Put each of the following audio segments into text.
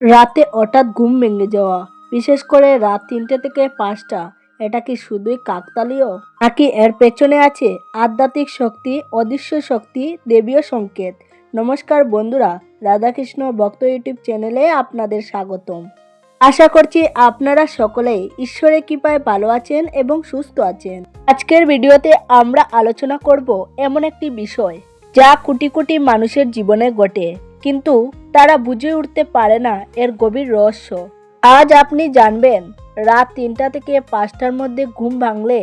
রাতে হঠাৎ ঘুম ভেঙে যাওয়া। বিশেষ করে রাত তিনটে থেকে পাঁচটা। এটা কি শুধুই কাকতালীয়? নাকি এর পেছনে আছে আধ্যাত্মিক শক্তি, অদৃশ্য শক্তি, দেবীয় সংকেত? নমস্কার বন্ধুরা, রাধাকৃষ্ণ ভক্ত ইউটিউব চ্যানেলে আপনাদের স্বাগতম। আশা করছি আপনারা সকলেই ঈশ্বরের কৃপায় ভালো আছেন এবং সুস্থ আছেন। আজকের ভিডিওতে আমরা আলোচনা করব এমন একটি বিষয়, যা কোটি কোটি মানুষের জীবনে ঘটে। কিন্তু তারা বুঝে উঠতে পারে না এর গভীর রহস্য। আজ আপনি জানবেন, রাত তিনটা থেকে পাঁচটার মধ্যে ঘুম ভাঙলে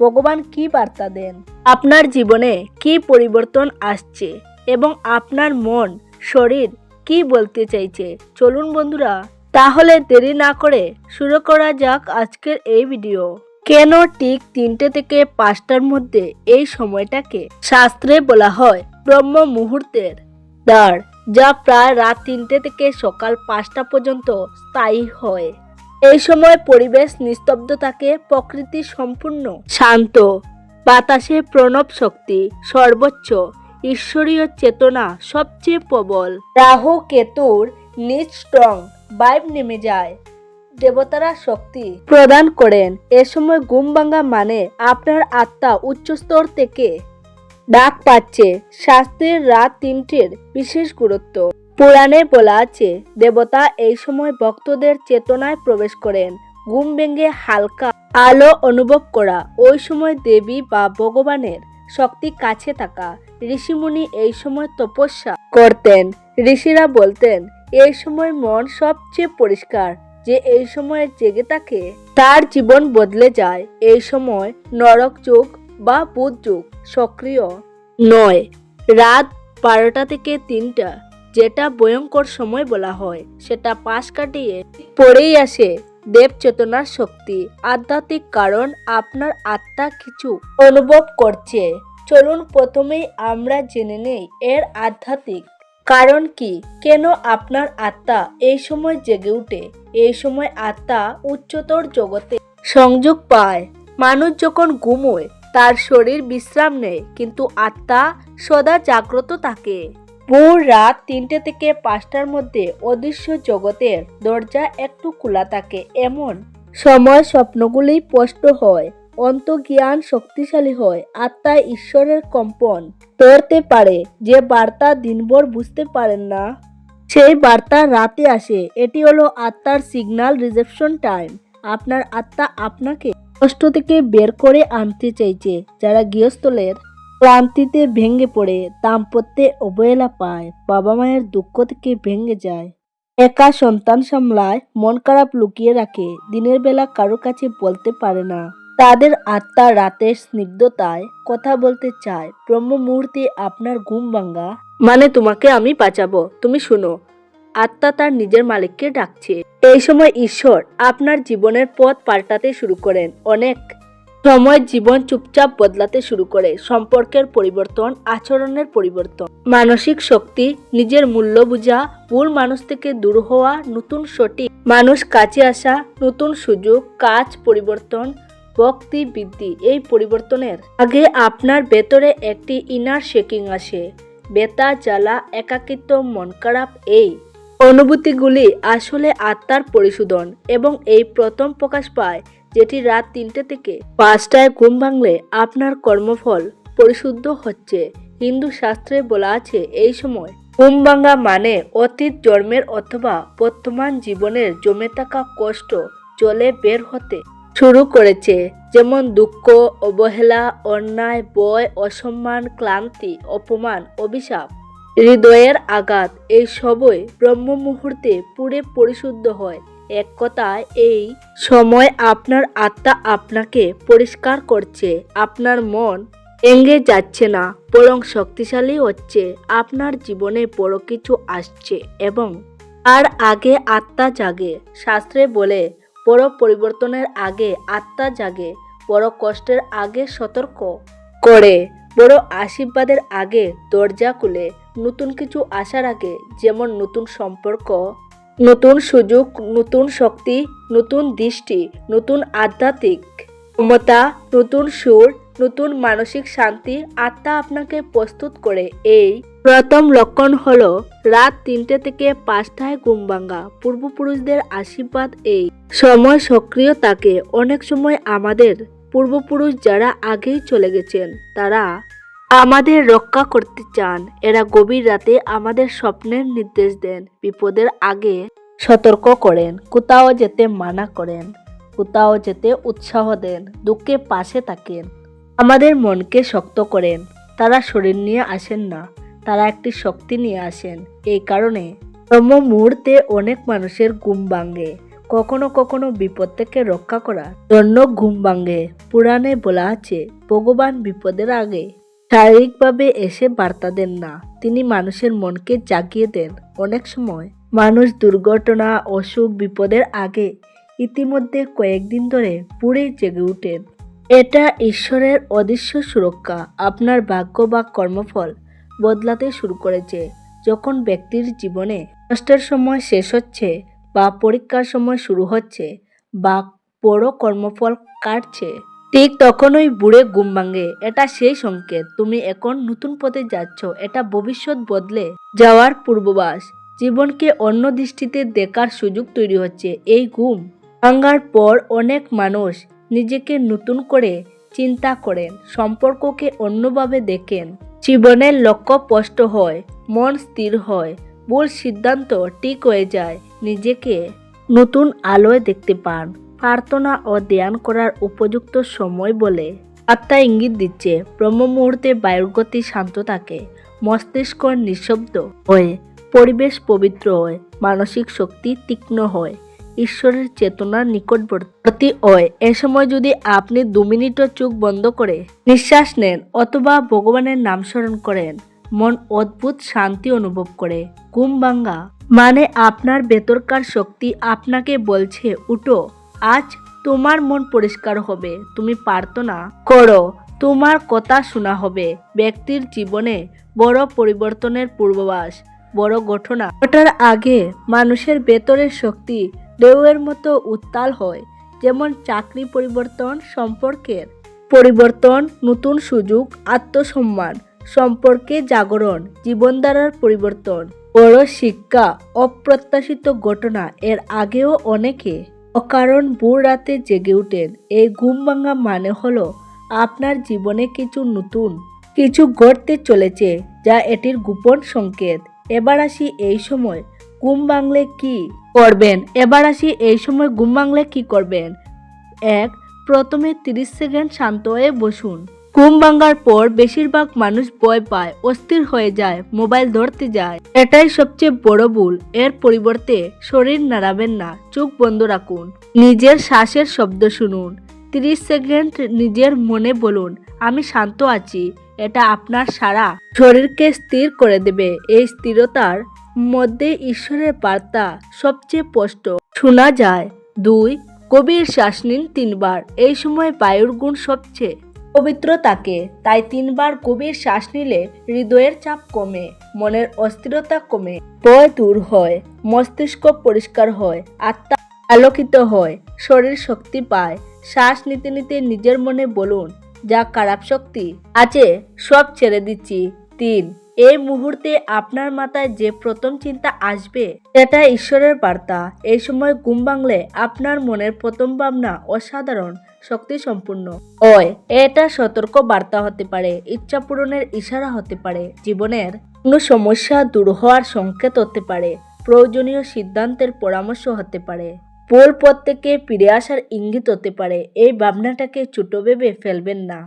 ভগবান কি বার্তা দেন? আপনার জীবনে কি পরিবর্তন আসছে এবং আপনার মন, শরীর কি বলতে চাইছে? চলুন বন্ধুরা, তাহলে দেরি না করে শুরু করা যাক আজকের এই ভিডিও কেন ঠিক তিনটে থেকে পাঁচটার মধ্যে এই সময়টাকে শাস্ত্রে বলা হয় ব্রহ্ম মুহূর্তের দ্বার? যা প্রায় রাত তিনটে থেকে সকাল পাঁচটা পর্যন্ত স্থায়ী হয়। এই সময় পরিবেশ নিস্তব্ধ থাকে প্রকৃতি সম্পূর্ণ শান্ত, বাতাসে প্রণব শক্তি, সর্বোচ্চ, ঈশ্বরীয় চেতনা সবচেয়ে প্রবল। রাহু কেতুর নিজ স্ট্রং বাইব নেমে যায়, দেবতারা শক্তি প্রদান করেন। এ সময় ভাঙা মানে আপনার আত্মা উচ্চস্তর থেকে ডাক পাচ্ছে। শাস্ত্রের রাত তিনটির বিশেষ গুরুত্ব। পুরাণে বলা আছে, দেবতা এই সময় ভক্তদের চেতনায় প্রবেশ করেন। ঘুম ভেঙে হালকা আলো অনুভব করা। ওই সময় দেবী বা ভগবানের শক্তি কাছে থাকা। ঋষিমুনি এই সময় তপস্যা করতেন। ঋষিরা বলতেন, এই সময় মন সবচেয়ে পরিষ্কার। যে এই সময় জেগে থাকে, তার জীবন বদলে যায়। এই সময় নরক যুগ বা বুধ সক্রিয় নয়। রাত বারোটা থেকে তিনটা, যেটা ভয়ঙ্কর সময় বলা হয়। সেটা পাশ কাটিয়ে পড়েই আসে দেব চেতনার শক্তি। আধ্যাত্মিক কারণ আপনার আত্মা কিছু অনুভব করছে। চলুন প্রথমেই আমরা জেনে নেই এর আধ্যাত্মিক কারণ কি। কেন আপনার আত্মা এই সময় জেগে উঠে? এই সময় আত্মা উচ্চতর জগতে সংযোগ পায়। মানুষ যখন ঘুমোয় তার শরীর বিশ্রাম নেয়, কিন্তু আত্মা সদা জাগ্রত থাকে। ভোর রাত তিনটে থেকে পাঁচটার মধ্যে অদৃশ্য জগতের দরজা একটু খোলা থাকে, এমন সময় স্বপ্নগুলি স্পষ্ট হয় অন্তজ্ঞান শক্তিশালী হয়, আত্মা ঈশ্বরের কম্পন ধরতে পারে, যে বার্তা দিনভর বুঝতে পারেন না। সেই বার্তা রাতে আসে, এটি হলো আত্মার সিগন্যাল রিসেপশন টাইম আপনার আত্মা আপনাকে কষ্ট থেকে বের করে আনতে চাইছে। যারা গৃহস্থলের ক্লান্তিতে ভেঙে পড়ে, দাম্পত্যে অবহেলা পায়, বাবা মায়ের দুঃখ থেকে ভেঙে যায়। একা সন্তান সামলায়, মন খারাপ লুকিয়ে রাখে, দিনের বেলা কারও কাছে বলতে পারে না। তাদের আত্মা রাতের স্নিগ্ধতায় কথা বলতে চায় ব্রহ্ম মুহূর্তে আপনার ঘুম ভাঙ্গা। মানে তোমাকে আমি বাঁচাবো, তুমি শুনো। আত্মা তার নিজের মালিককে ডাকছে। এই সময় ঈশ্বর আপনার জীবনের পথ পাল্টাতে শুরু করেন অনেক। সময় জীবন চুপচাপ বদলাতে শুরু করে, সম্পর্কের পরিবর্তন, আচরণের পরিবর্তন। মানসিক শক্তি, নিজের মূল্য বোঝা, ভুল মানুষ থেকে দূর হওয়া, নতুন সঠিক মানুষ কাছে আসা, নতুন সুযোগ, কাজ, পরিবর্তন, ভক্তি, বৃদ্ধি, এই পরিবর্তনের আগে আপনার ভেতরে একটি ইনার শেকিং আসে। বেতা, জ্বালা, একাকিত্ব, মন খারাপ, এই অনুভূতিগুলি আসলে আত্মার পরিশোধন এবং এই প্রথম প্রকাশ পায়, যেটি রাত তিনটে থেকে পাঁচটায় ঘুম ভাঙলে আপনার কর্মফল পরিশুদ্ধ হচ্ছে। হিন্দু শাস্ত্রে বলা আছে, এই সময় ঘুম ভাঙা মানে অতীত জন্মের অথবা বর্তমান জীবনের জমে থাকা কষ্ট জলে বের হতে শুরু করেছে, যেমন দুঃখ, অবহেলা, অন্যায় বয় অসম্মান, ক্লান্তি, অপমান, অভিশাপ। হৃদয়ের আঘাত, এই সবই ব্রহ্ম মুহূর্তে পুরে পরিশুদ্ধ হয়। এক কথায়, এই সময় আপনার আত্মা আপনাকে পরিষ্কার করছে, আপনার মন এঙ্গে যাচ্ছে না, বরং শক্তিশালী হচ্ছে, আপনার জীবনে বড় কিছু আসছে এবং আর আগে আত্মা জাগে। শাস্ত্রে বলে, বড় পরিবর্তনের আগে আত্মা জাগে, বড় কষ্টের আগে সতর্ক করে। বড় আশীর্বাদের আগে দরজা খুলে নতুন কিছু আসার আগে যেমন নতুন সম্পর্ক, নতুন সুযোগ, নতুন শক্তি, নতুন দৃষ্টি, নতুন আধ্যাত্মিক ক্ষমতা, নতুন সুর, নতুন মানসিক শান্তি আত্মা আপনাকে প্রস্তুত করে। এই প্রথম লক্ষণ হল রাত তিনটে থেকে পাঁচটায় ঘুম ভাঙ্গা। পূর্বপুরুষদের আশীর্বাদ এই। সময় সক্রিয় থাকে। অনেক সময় আমাদের পূর্বপুরুষ যারা আগেই চলে গেছেন, তারা আমাদের রক্ষা করতে চান। এরা গভীর রাতে আমাদের স্বপ্নের নির্দেশ দেন, বিপদের আগে সতর্ক করেন, কোথাও যেতে মানা করেন, কোথাও যেতে উৎসাহ দেন, দুঃখে পাশে থাকেন, আমাদের মনকে শক্ত করেন। তারা শরীর নিয়ে আসেন না, তারা একটি শক্তি নিয়ে আসেন। এই কারণে ব্রহ্ম মুহূর্তে অনেক মানুষের ঘুম ভাঙ্গে কখনো কখনো বিপদ থেকে রক্ষা করার জন্য ঘুম ভাঙ্গে পুরাণে বলা আছে, ভগবান বিপদের আগে। শারীরিকভাবে এসে বার্তা দেন না। তিনি মানুষের মনকে জাগিয়ে দেন অনেক সময়। মানুষ দুর্ঘটনা, অসুখ, বিপদের আগে ইতিমধ্যে কয়েকদিন ধরে পুরে জেগে উঠেন এটা ঈশ্বরের অদৃশ্য সুরক্ষা, আপনার ভাগ্য বা কর্মফল বদলাতে শুরু করেছে। যখন ব্যক্তির জীবনে কষ্টের সময় শেষ হচ্ছে বা পরীক্ষার সময় শুরু হচ্ছে, বা বড় কর্মফল কাটছে ঠিক তখনই বুড়ে গুম ভাঙে। এটা সেই সংকেত। তুমি এখন নতুন পথে যাচ্ছ। এটা ভবিষ্যৎ বদলে যাওয়ার পূর্ববাস। জীবনকে অন্য দৃষ্টিতে দেখার সুযোগ তৈরি হচ্ছে। এই ঘুম ভাঙার পর অনেক মানুষ নিজেকে নতুন করে চিন্তা করেন, সম্পর্ককে অন্যভাবে দেখেন। জীবনের লক্ষ্য স্পষ্ট হয়, মন স্থির হয়, ভুল সিদ্ধান্ত ঠিক হয়ে যায়। নিজেকে নতুন আলোয় দেখতে পান। প্রার্থনা ও ধ্যান করার উপযুক্ত সময় বলে। আত্মা ইঙ্গিত দিচ্ছে ব্রহ্ম মুহূর্তে বায়ুর গতি শান্ত থাকে, মস্তিষ্ক নিঃশব্দ হয়ে, পরিবেশ পবিত্র হয়, মানসিক শক্তি তীক্ষ্ণ হয়, ঈশ্বরের চেতনার নিকটবর্তী হয়। এ সময় যদি আপনি দু মিনিটও চোখ বন্ধ করে নিঃশ্বাস নেন অথবা ভগবানের নাম স্মরণ করেন, মন অদ্ভুত শান্তি অনুভব করে। ঘুম মানে আপনার ভেতরকার শক্তি আপনাকে বলছে, উঠো আজ তোমার মন পরিষ্কার হবে, তুমি প্রার্থনা করো, তোমার কথা শোনা হবে। ব্যক্তির জীবনে বড় পরিবর্তনের পূর্বাভাস বড় ঘটনা। ঘটার আগে মানুষের ভেতরের শক্তি ঢেউয়ের মতো উত্তাল হয়, যেমন চাকরি পরিবর্তন সম্পর্কের। পরিবর্তন, নতুন সুযোগ, আত্মসম্মান সম্পর্কে জাগরণ, জীবনধারার পরিবর্তন। বড় শিক্ষা, অপ্রত্যাশিত ঘটনা, এর আগেও অনেকে অকারণ ভোর রাতে জেগে উঠেন। এই ঘুম ভাঙা মানে হলো আপনার জীবনে কিছু নতুন, কিছু ঘটতে চলেছে যা এটির গোপন সংকেত। এবার আসি এই সময় ঘুম ভাঙলে কি করবেন? এবার আসি এই সময় ঘুম ভাঙলে কি করবেন? এক, প্রথমে তিরিশ সেকেন্ড শান্ত হয়ে বসুন। ঘুম ভাঙার পর বেশিরভাগ মানুষ ভয় পায়, অস্থির হয়ে যায়, মোবাইল ধরতে যায়। এটাই সবচেয়ে বড় ভুল। এর পরিবর্তে শরীর নাড়াবেন না, চোখ বন্ধ রাখুন। নিজের শ্বাসের শব্দ শুনুন। তিরিশ সেকেন্ড নিজের মনে বলুন, আমি শান্ত আছি, এটা আপনার সারা শরীরকে স্থির করে দেবে। এই স্থিরতার মধ্যে ঈশ্বরের বার্তা সবচেয়ে স্পষ্ট। শোনা যায়, দুই, গভীর শ্বাস নিন তিনবার। এই সময় বায়ুর গুণ সবচেয়ে পবিত্র তাকে, তাই তিনবার গভীর শ্বাস নিলে হৃদয়ের চাপ কমে, মনের অস্থিরতা কমে। ভয় দূর হয়, মস্তিষ্ক পরিষ্কার হয়, আত্মা আলোকিত হয়, শরীর শক্তি পায়। শ্বাস নিতে নিতে নিজের মনে বলুন, যা খারাপ শক্তি আছে সব ছেড়ে দিচ্ছি। তিন এই মুহূর্তে আপনার মাথায় যে প্রথম চিন্তা আসবে, সেটা ঈশ্বরের বার্তা। এই সময় ঘুম ভাঙলে আপনার মনের প্রথম ভাবনা অসাধারণ শক্তি সম্পূর্ণ হয় এটা সতর্ক বার্তা হতে পারে, ইচ্ছা পূরণের ইশারা হতে পারে, জীবনের কোনো সমস্যা দূর হওয়ার সংকেত হতে পারে, প্রয়োজনীয় সিদ্ধান্তের পরামর্শ হতে পারে। পোল পথ থেকে ফিরে আসার ইঙ্গিত হতে পারে, এই ভাবনাটাকে ছোট ভেবে ফেলবেন না।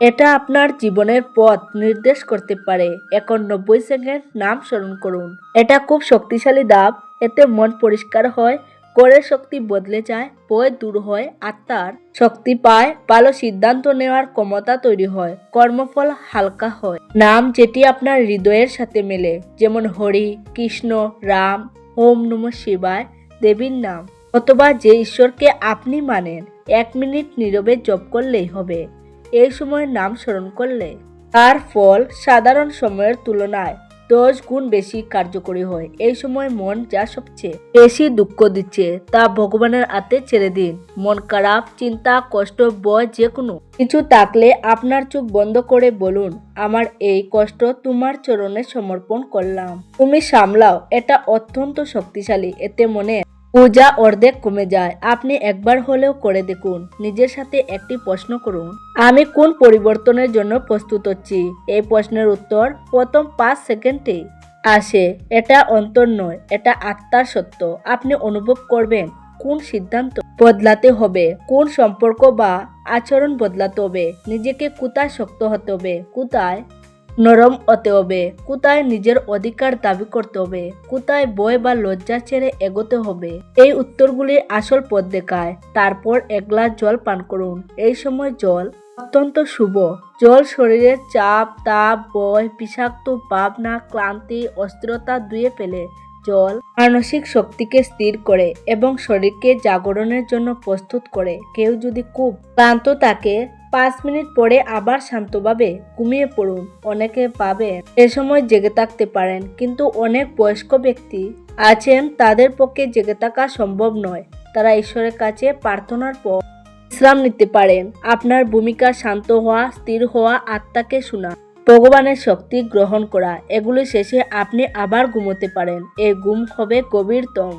এটা আপনার জীবনের পথ নির্দেশ করতে পারে। এখন নব্বই সেকেন্ড নাম স্মরণ করুন। এটা খুব শক্তিশালী দাব। এতে মন পরিষ্কার হয় করের শক্তি বদলে যায়, ভয় দূর হয় আত্মার শক্তি পায়, ভালো সিদ্ধান্ত নেওয়ার ক্ষমতা তৈরি হয়, কর্মফল হালকা হয়। নাম যেটি আপনার হৃদয়ের সাথে মেলে, যেমন হরি, কৃষ্ণ, রাম, ওম নম শিবায়, দেবীর নাম, অথবা যে ঈশ্বরকে আপনি মানেন, এক মিনিট নীরবে জপ করলেই হবে। এই সময় নাম স্মরণ করলে তার ফল সাধারণ সময়ের তুলনায় দশ গুণ বেশি কার্যকরী হয়। এই সময় মন যা সবচেয়ে বেশি দুঃখ দিচ্ছে তা ভগবানের হাতে ছেড়ে দিন। মন খারাপ, চিন্তা, কষ্ট বয় যে কোনো কিছু থাকলে আপনার চোখ বন্ধ করে বলুন, আমার এই কষ্ট তোমার চরণে সমর্পণ করলাম। তুমি সামলাও, এটা অত্যন্ত শক্তিশালী। এতে মনে পূজা অর্ধেক কমে যায়। আপনি একবার হলেও করে দেখুন। নিজের সাথে একটি প্রশ্ন করুন। আমি কোন পরিবর্তনের জন্য প্রস্তুত হচ্ছি? এই প্রশ্নের উত্তর প্রথম পাঁচ সেকেন্ডে আসে। এটা অন্তর নয়, এটা আত্মার সত্য। আপনি অনুভব করবেন কোন সিদ্ধান্ত বদলাতে হবে, কোন সম্পর্ক বা আচরণ বদলাতে হবে। নিজেকে কোথায় শক্ত হতে হবে, কোথায় নরম হতে হবে। কোথায় নিজের অধিকার দাবি করতে হবে। কোথায় বয় বা লজ্জা ছেড়ে এগোতে হবে। এই উত্তরগুলি আসল পথ দেখায়। তারপর এক গ্লাস জল পান করুন। এই সময় জল অত্যন্ত শুভ। জল শরীরের চাপ, তাপ বয় বিষাক্ত ভাবনা, ক্লান্তি, অস্থিরতা ধুয়ে ফেলে। জল মানসিক শক্তিকে স্থির করে এবং শরীরকে জাগরণের জন্য প্রস্তুত করে। কেউ যদি খুব ক্লান্ত থাকে পাঁচ মিনিট পরে আবার শান্তভাবে ঘুমিয়ে পড়ুন। অনেকে পাবেন এ সময় জেগে থাকতে পারেন, কিন্তু অনেক বয়স্ক ব্যক্তি আছেন তাদের পক্ষে জেগে থাকা সম্ভব নয়। তারা ঈশ্বরের কাছে প্রার্থনার পর বিশ্রাম নিতে পারেন। আপনার ভূমিকা শান্ত হওয়া, স্থির হওয়া আত্মাকে শোনা ভগবানের শক্তি গ্রহণ করা, এগুলি শেষে আপনি আবার ঘুমোতে পারেন। এই ঘুম হবে গভীরতম।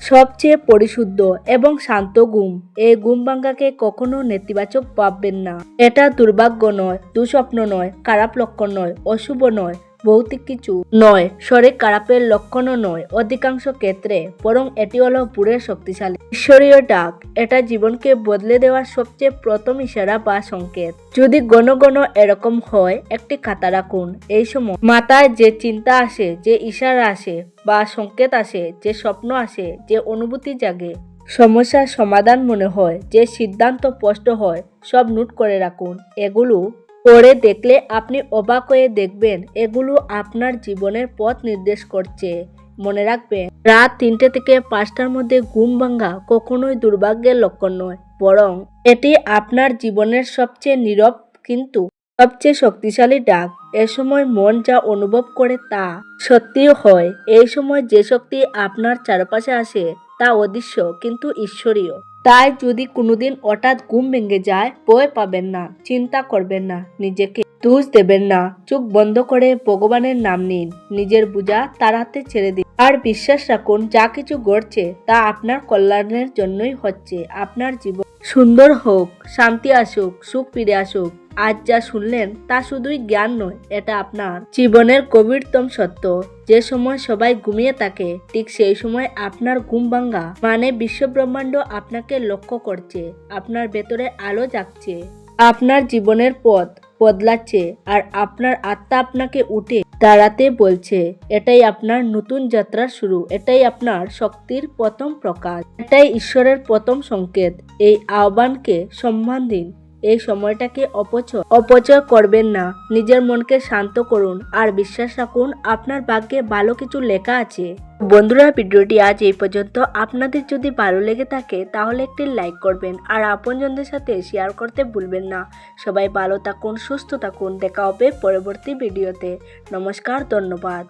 সবচেয়ে পরিশুদ্ধ এবং শান্ত ঘুম। এই ঘুম ভাঙ্গাকে কখনো নেতিবাচক ভাববেন না। এটা দুর্ভাগ্য নয়, দুঃস্বপ্ন নয়, খারাপ লক্ষণ নয়, অশুভ নয়। ভৌতিক কিছু নয়, শরীর খারাপের লক্ষণও নয়। অধিকাংশ ক্ষেত্রে বরং এটি হলো পুরের শক্তিশালী। ঈশ্বরীয় ডাক, এটা জীবনকে বদলে দেওয়ার সবচেয়ে প্রথম ইশারা বা সংকেত। যদি ঘন ঘন এরকম হয়, একটি খাতা রাখুন। এই সময় মাথায় যে চিন্তা আসে, যে ইশারা আসে বা সংকেত আসে, যে স্বপ্ন আসে, যে অনুভূতি জাগে, সমস্যার সমাধান মনে হয়, যে সিদ্ধান্ত স্পষ্ট হয়, সব নোট করে রাখুন। এগুলো পরে দেখলে আপনি অবাক হয়ে দেখবেন, এগুলো আপনার জীবনের পথ নির্দেশ করছে। মনে রাখবেন, রাত তিনটে থেকে পাঁচটার মধ্যে ঘুম ভাঙ্গা কখনোই দুর্ভাগ্যের লক্ষণ নয়, বরং এটি আপনার জীবনের সবচেয়ে নীরব কিন্তু সবচেয়ে শক্তিশালী ডাক। এ সময় মন যা অনুভব করে তা সত্যিও হয়। এই সময় যে শক্তি আপনার চারপাশে আসে তা অদৃশ্য কিন্তু ঈশ্বরীয়। তাই যদি কোনোদিন হঠাৎ ঘুম ভেঙে যায়, ভয় পাবেন না, চিন্তা করবেন না, নিজেকে দোষ দেবেন না। চোখ বন্ধ করে ভগবানের নাম নিন, নিজের বোঝা তার হাতে ছেড়ে দিন। আর বিশ্বাস রাখুন, যা কিছু ঘটছে, তা আপনার কল্যাণের জন্যই হচ্ছে। আপনার জীবন সুন্দর হোক, শান্তি আসুক, সুখ ফিরে আসুক। আজ যা শুনলেন তা শুধুই জ্ঞান নয়, এটা আপনার। জীবনের গভীরতম সত্য, যে সময় সবাই ঘুমিয়ে থাকে, ঠিক সেই সময় আপনার ঘুম ভাঙ্গা। মানে বিশ্বব্রহ্মাণ্ড আপনাকে লক্ষ্য করছে, আপনার ভেতরে আলো জাগছে। আপনার জীবনের পথ বদলাচ্ছে, আর আপনার আত্মা আপনাকে উঠে দাঁড়াতে বলছে, এটাই আপনার নতুন যাত্রার শুরু, এটাই আপনার শক্তির প্রথম প্রকাশ। এটাই ঈশ্বরের প্রথম সংকেত, এই আহ্বানকে সম্মান দিন। এই সময়টাকে অপচয় অপচয় করবেন না। নিজের মনকে শান্ত করুন আর বিশ্বাস রাখুন, আপনার ভাগ্যে ভালো কিছু লেখা আছে। বন্ধুরা, ভিডিওটি আজ এই পর্যন্ত। আপনাদের যদি ভালো লেগে থাকে, তাহলে একটি লাইক করবেন আর আপনজনদের সাথে শেয়ার করতে ভুলবেন না। সবাই ভালো থাকুন, সুস্থ থাকুন। দেখা হবে পরবর্তী ভিডিওতে। নমস্কার, ধন্যবাদ।